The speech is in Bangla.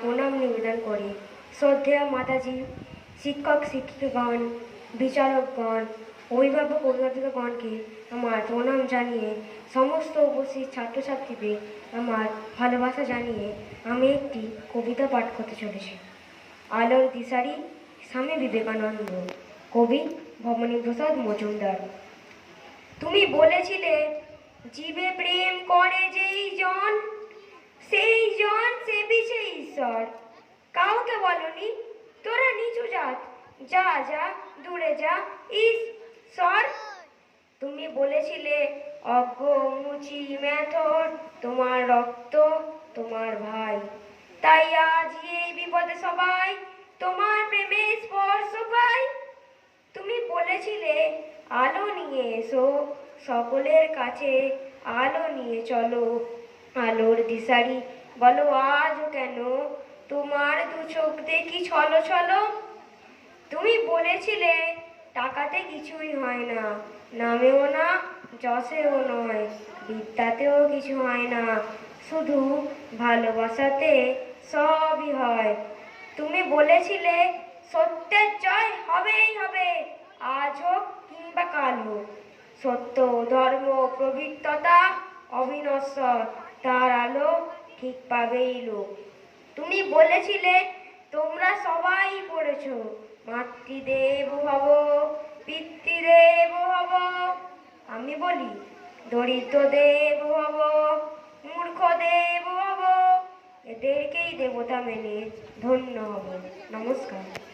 প্রণাম নিবেদন করি। শ্রদ্ধেয় মাতাজি, শিক্ষক, শিক্ষিকাগণ, বিচারকগণ, অভিভাবক, অভিভাবিকাগণকে আমার প্রণাম জানিয়ে, সমস্ত উপস্থিত ছাত্রছাত্রীদের আমার ভালোবাসা জানিয়ে আমি একটি কবিতা পাঠ করতে চলেছি। আলোর দিশারি, স্বামী বিবেকানন্দ, কবি ভবানী প্রসাদ মজুমদার। তুমি বলেছিলে, জীবে প্রেম করে যেই জন কাউকে বলনি? তোরা নিচু জাত যা যা, দূরে যা। ঈশ্বর তুমি বলেছিলে, অজ্ঞ, মুচি মেথর তোমার রক্ত, তোমার ভাই। তাই আজ এই বিপদে সবাই, তোমার প্রেমে স্পর্শ পাই। তুমি বলেছিলে, আলো নিয়ে এসো, সকলের কাছে আলো নিয়ে চলো। আলোর দিশারি, বলো আজ কেন? তোমার দু চোখ দেখি ছলো ছলো। তুমি বলেছিলে, টাকাতে কিছুই হয় না। নামেও না, যশেও নয়। বিদ্যাতেও কিছু হয় না। শুধু ভালোবাসাতে সবই হয়। তুমি বলেছিলে, সত্যের জয় হবেই হবে। আজ হোক কিংবা কাল হোক। সত্য, ধর্ম পবিত্রতা অবিনশ্বর, তার আলো ঠিক পাবেই লোক। তুমি বলেছিলে, তোমরা সবাই পড়েছ। মাতৃদেব ভব পিতৃদেব ভব আমি বলি দরিদ্র দেব ভব মূর্খ দেব ভব এদেরকেই দেবতা মেনে ধন্য হব। নমস্কার।